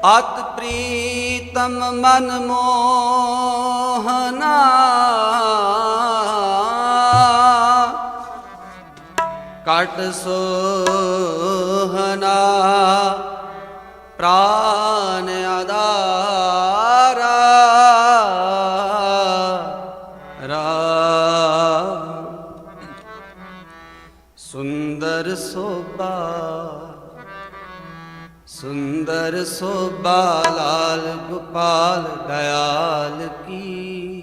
ਅਤ ਪ੍ਰੀਤਮ ਮਨ ਮੋਹਨਾ। ਕਟ ਸੋਹਨਾ ਪ੍ਰਾਨ ਆਦਾਰਾ ਰਾ ਸੋਭਾ ਸੁੰਦਰ ਸੋਭਾ ਲਾਲ ਗੋਪਾਲ ਦਇਆਲ ਕੀ।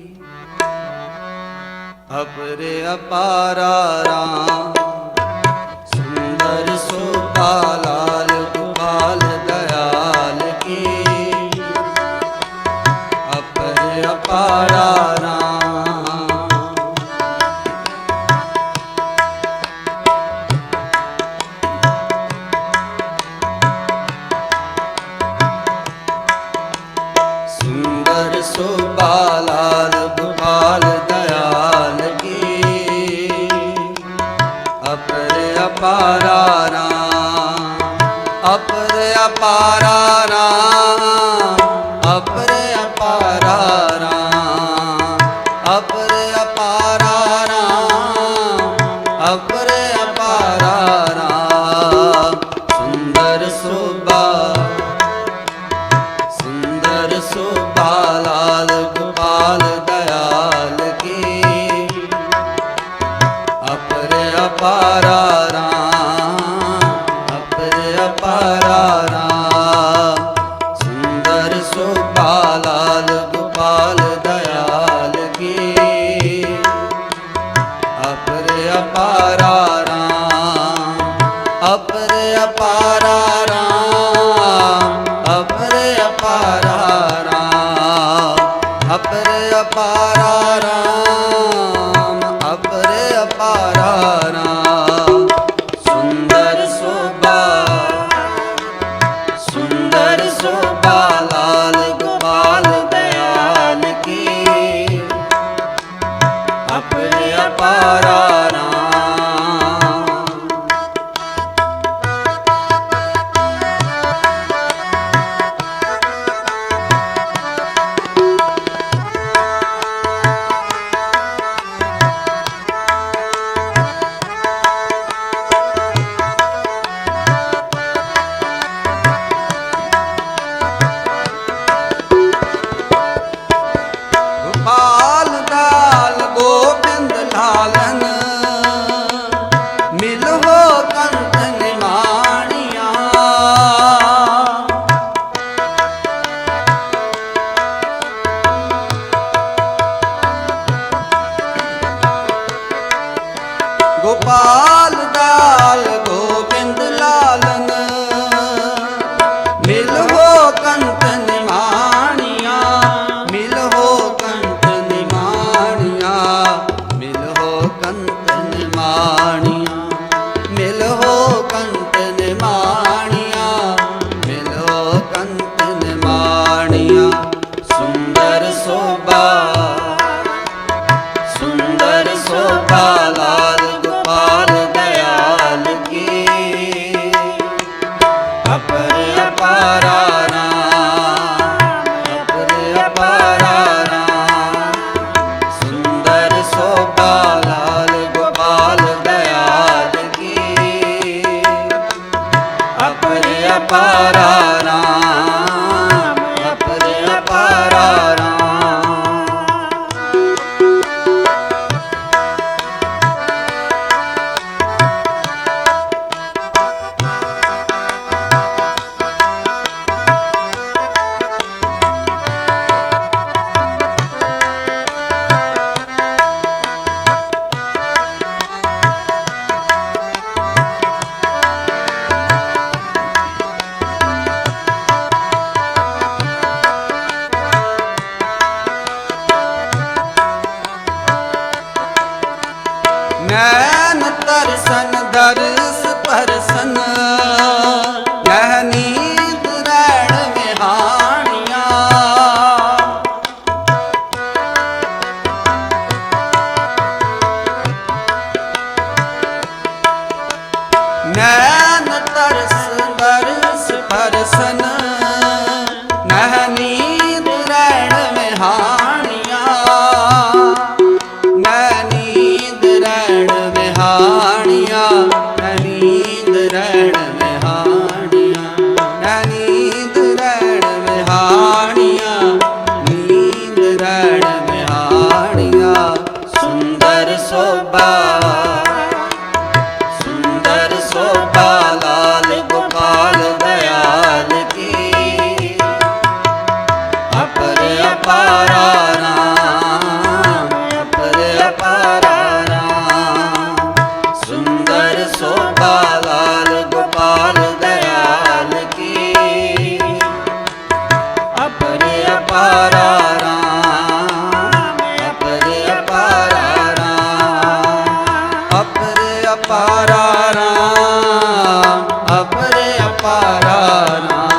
ਅਪਰੇ ਅਪਾਰਾ ਰਾਮ रा ਅਪਰ ਅਪਾਰਾ ਰਾਮ ਅਪਰ ਅਪਾਰਾ ਰਾਮ। ਗੋਪਾਲ ਦਾਲ ਸਨ ਦਰਸ ਪਰਸਨ। ਕਹਿ ਨੀਤ ਰਹਿਣ ਵਿਹਾਣੀਆਂ। ਨੈਣ ਤਰਸ ਦਰਸ ਪਰਸਨ। ਅਪਾਰਾ ਅਪਰੇ ਅਪਾਰਾ ਰਾਮ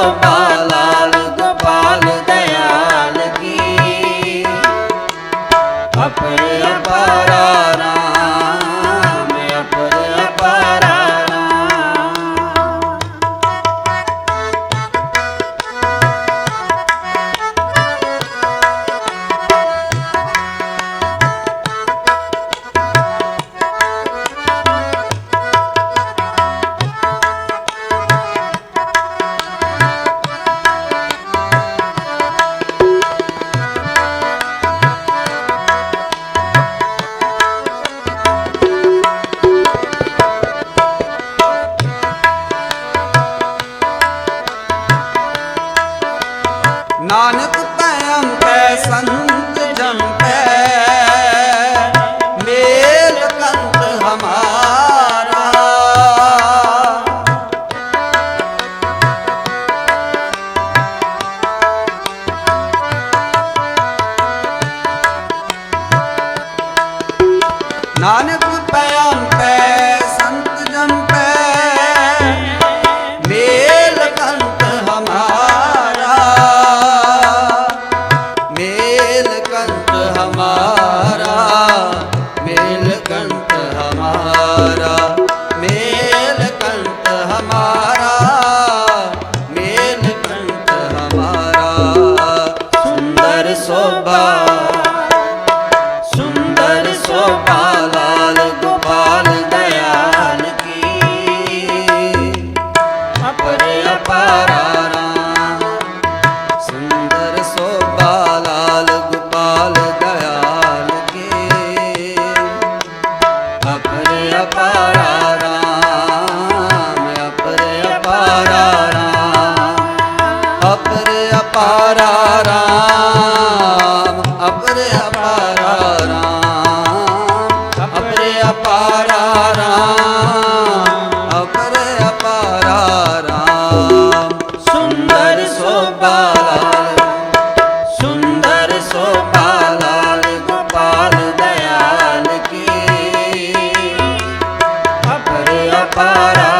ਸੁੰਦਰ ਅਪਰੇ para.